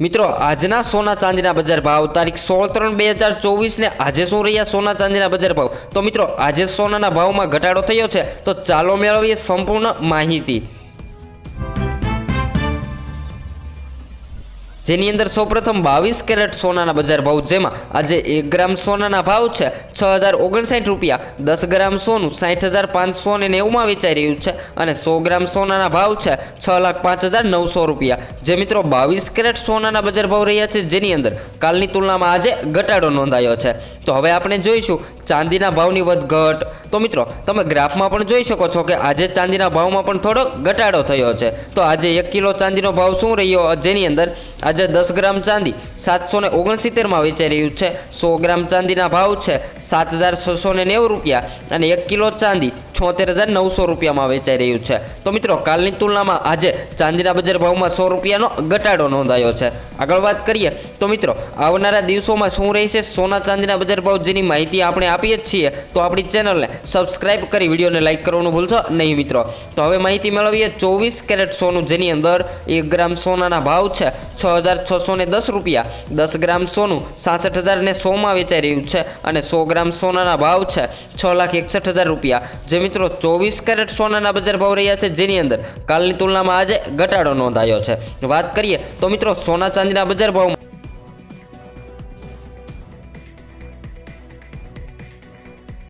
મિત્રો, આજના સોના ચાંદીના બજાર ભાવ તારીખ સોળ ત્રણ બે હજાર ચોવીસને આજે શું રહ્યા સોના ચાંદીના બજાર ભાવ? તો મિત્રો, આજે સોનાના ભાવમાં ઘટાડો થયો છે, તો ચાલો મેળવીએ સંપૂર્ણ માહિતી. જેની અંદર સૌપ્રથમ બાવીસ કેરેટ સોનાના બજાર ભાવ જેમાં આજે એક ગ્રામ સોનાના ભાવ છે છ હજાર ઓગણસાઠ રૂપિયા, દસ ગ્રામ સોનું સાઠ હજાર પાંચસો ને નેવુંમાં વેચાઈ રહ્યું છે અને સો ગ્રામ સોનાના ભાવ છે છ લાખ પાંચ હજાર નવસો રૂપિયા. જે મિત્રો બાવીસ કેરેટ સોનાના બજાર ભાવ રહ્યા છે જેની અંદર કાલની તુલનામાં આજે ઘટાડો નોંધાયો છે. તો હવે આપણે જોઈશું ચાંદીના ભાવની વધઘટ તો મિત્રો, તમે ગ્રાફમાં પણ જોઈ શકો છો કે આજે ચાંદીના ભાવમાં પણ થોડોક ઘટાડો થયો છે. તો આજે એક કિલો ચાંદીનો ભાવ શું રહ્યો? જેની અંદર આજે દસ ગ્રામ ચાંદી સાતસો ને ઓગણસિત્તેરમાં વેચાઈ રહ્યું છે. સો ગ્રામ ચાંદીના ભાવ છે સાત હજાર છસો ને નેવું રૂપિયા અને એક કિલો ચાંદી છોતેર હજાર નવસો રૂપિયામાં વેચાઈ રહ્યું છે. તો મિત્રો, કાલની તુલનામાં આજે ચાંદીના બજાર ભાવમાં સો રૂપિયાનો ઘટાડો નોંધાયો છે. આગળ વાત કરીએ, તો મિત્રો, આવનારા દિવસોમાં શું રહેશે? સોના ચાંદીના બજાર ભાવ જેની માહિતી આપણે આપીએ જ છીએ, તો આપણી ચેનલને સબસ્ક્રાઇબ કરી વિડીયોને લાઇક કરવાનું ભૂલશો નહીં મિત્રો. તો હવે માહિતી મેળવીએ, ચોવીસ કેરેટ સોનું જેની અંદર એક ગ્રામ સોનાના ભાવ છે છ હજાર છસો દસ રૂપિયા, દસ ગ્રામ સોનું સાસઠ હજાર ને સોમાં વેચાઈ રહ્યું છે અને સો ગ્રામ સોનાના ભાવ છે છ લાખ એકસઠ હજાર રૂપિયા. જે મિત્રો, ચોવીસ કેરેટ સોનાના બજાર ભાવ રહ્યા છે. જેની અંદર કાલની તુલનામાં આજે ઘટાડો નોંધાયો છે. વાત કરીએ તો મિત્રો, સોના ચાંદીના બજાર ભાવમાં